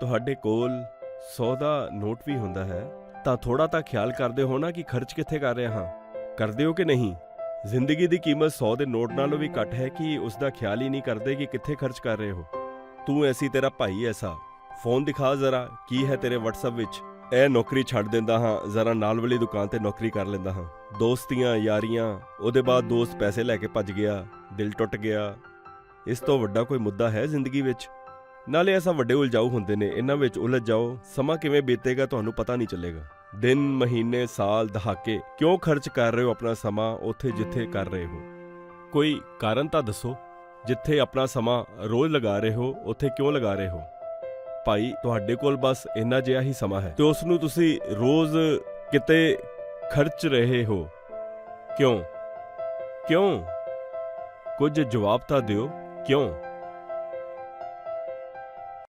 ਤੁਹਾਡੇ ਕੋਲ 100 ਦਾ ਨੋਟ ਵੀ ਹੁੰਦਾ ਹੈ, ਤਾਂ ਥੋੜਾ ਤਾਂ ਖਿਆਲ ਕਰਦੇ ਹੋ ਨਾ ਕਿ ਖਰਚ ਕਿੱਥੇ ਕਰ ਰਿਹਾ ਹਾਂ। ਕਰਦੇ ਹੋ ਕਿ ਨਹੀਂ? ਜ਼ਿੰਦਗੀ ਦੀ ਕੀਮਤ 100 ਦੇ ਨੋਟ ਨਾਲੋਂ ਵੀ ਘੱਟ ਹੈ ਕਿ ਉਸ ਦਾ ਖਿਆਲ ਹੀ ਨਹੀਂ ਕਰਦੇ ਕਿ ਕਿੱਥੇ ਖਰਚ ਕਰ ਰਹੇ ਹੋ? ਤੂੰ ਐਸੀ ਤੇਰਾ ਭਾਈ ਐਸਾ ਫੋਨ ਦਿਖਾ ਜ਼ਰਾ, ਕੀ ਹੈ ਤੇਰੇ WhatsApp ਵਿੱਚ? ਇਹ ਨੌਕਰੀ ਛੱਡ ਦਿੰਦਾ ਹਾਂ, ਜ਼ਰਾ ਨਾਲ ਵਾਲੀ ਦੁਕਾਨ ਤੇ ਨੌਕਰੀ ਕਰ ਲੈਂਦਾ ਹਾਂ। ਦੋਸਤੀਆਂ, ਯਾਰੀਆਂ, ਉਹਦੇ ਬਾਅਦ ਦੋਸਤ ਪੈਸੇ ਲੈ ਕੇ ਭੱਜ ਗਿਆ, ਦਿਲ ਟੁੱਟ ਗਿਆ। ਇਸ ਤੋਂ ਵੱਡਾ ਕੋਈ ਮੁੱਦਾ ਹੈ ਜ਼ਿੰਦਗੀ ਵਿੱਚ? ਨਾਲੇ ਐਸਾ ਵੱਡੇ ਉਲਝਾਉ ਹੁੰਦੇ ਨੇ, ਇਹਨਾਂ ਵਿੱਚ ਉਲਝ ਜਾਓ ਸਮਾਂ ਕਿਵੇਂ ਬੀਤੇਗਾ ਤੁਹਾਨੂੰ ਪਤਾ ਨਹੀਂ ਚੱਲੇਗਾ। ਦਿਨ, ਮਹੀਨੇ, ਸਾਲ, ਦਹਾਕੇ ਕਿਉਂ ਖਰਚ ਕਰ ਰਹੇ ਹੋ ਆਪਣਾ ਸਮਾਂ ਉੱਥੇ ਜਿੱਥੇ ਕਰ ਰਹੇ ਹੋ? ਕੋਈ ਕਾਰਨ ਤਾਂ ਦੱਸੋ, ਜਿੱਥੇ ਆਪਣਾ ਸਮਾਂ ਰੋਜ਼ ਲਗਾ ਰਹੇ ਹੋ, ਉੱਥੇ ਕਿਉਂ ਲਗਾ ਰਹੇ ਹੋ? ਭਾਈ, ਤੁਹਾਡੇ ਕੋਲ ਬਸ ਇੰਨਾ ਜਿਹਾ ਹੀ ਸਮਾਂ ਹੈ। ਤੇ ਉਸ ਨੂੰ ਤੁਸੀਂ ਰੋਜ਼ ਕਿਤੇ ਖਰਚ ਰਹੇ ਹੋ? ਕਿਉਂ? ਕਿਉਂ? ਕੁਝ ਜਵਾਬ ਤਾਂ ਦਿਓ, ਕਿਉਂ?